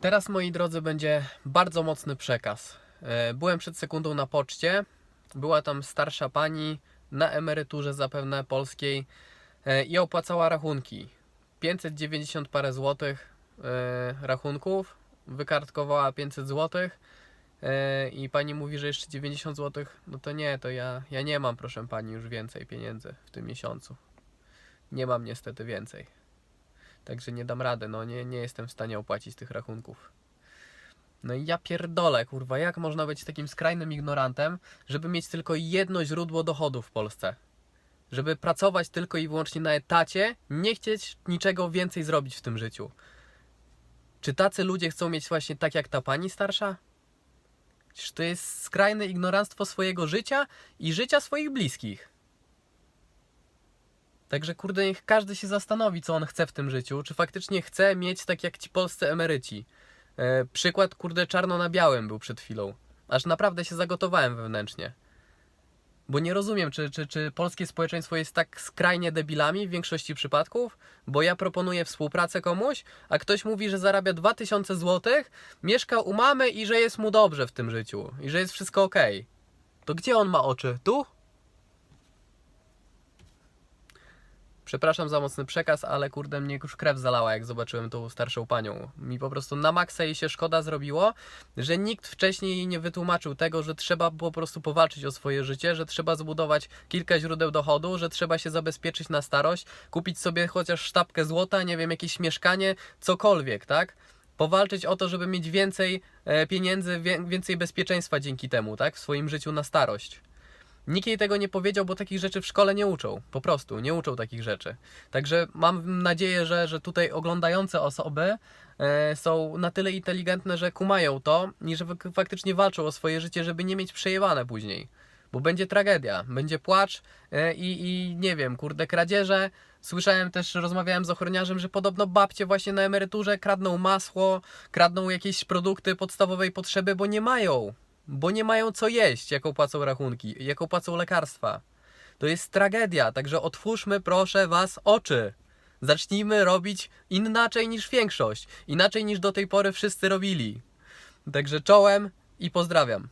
Teraz, moi drodzy, będzie bardzo mocny przekaz. E, Byłem przed sekundą na poczcie. Była tam starsza pani na emeryturze zapewne polskiej e, i opłacała rachunki. 590 parę złotych e, rachunków. Wykartkowała 500 złotych. I pani mówi, że jeszcze 90 złotych. No to nie, to ja, ja nie mam, proszę pani, już więcej pieniędzy w tym miesiącu. Nie mam niestety więcej. Także nie dam rady, no nie, nie jestem w stanie opłacić tych rachunków. No i ja pierdolę, kurwa, jak można być takim skrajnym ignorantem, żeby mieć tylko jedno źródło dochodu w Polsce? Żeby pracować tylko i wyłącznie na etacie, nie chcieć niczego więcej zrobić w tym życiu. Czy tacy ludzie chcą mieć właśnie tak jak ta pani starsza? Czy to jest skrajne ignoranstwo swojego życia i życia swoich bliskich? Także kurde, niech każdy się zastanowi, co on chce w tym życiu. Czy faktycznie chce mieć tak jak ci polscy emeryci. E, przykład, kurde, czarno na białym był przed chwilą. Aż naprawdę się zagotowałem wewnętrznie. Bo nie rozumiem, czy, czy, czy polskie społeczeństwo jest tak skrajnie debilami w większości przypadków, bo ja proponuję współpracę komuś, a ktoś mówi, że zarabia 2000 zł, mieszka u mamy i że jest mu dobrze w tym życiu i że jest wszystko ok. To gdzie on ma oczy? Tu? Przepraszam za mocny przekaz, ale kurde mnie już krew zalała, jak zobaczyłem tą starszą panią. Mi po prostu na maksa jej się szkoda zrobiło, że nikt wcześniej nie wytłumaczył tego, że trzeba po prostu powalczyć o swoje życie, że trzeba zbudować kilka źródeł dochodu, że trzeba się zabezpieczyć na starość, kupić sobie chociaż sztabkę złota, nie wiem, jakieś mieszkanie, cokolwiek, tak? Powalczyć o to, żeby mieć więcej e, pieniędzy, więcej bezpieczeństwa dzięki temu, tak? W swoim życiu na starość. Nikt jej tego nie powiedział, bo takich rzeczy w szkole nie uczą. Po prostu nie uczą takich rzeczy. Także mam nadzieję, że, że tutaj oglądające osoby e, są na tyle inteligentne, że kumają to i że fak- faktycznie walczą o swoje życie, żeby nie mieć przejebane później. Bo będzie tragedia, będzie płacz e, i, i nie wiem, kurde, kradzieże. Słyszałem też, rozmawiałem z ochroniarzem, że podobno babcie właśnie na emeryturze kradną masło, kradną jakieś produkty podstawowej potrzeby, bo nie mają bo nie mają co jeść, jaką płacą rachunki, jaką płacą lekarstwa. To jest tragedia, także otwórzmy proszę Was oczy. Zacznijmy robić inaczej niż większość, inaczej niż do tej pory wszyscy robili. Także czołem i pozdrawiam.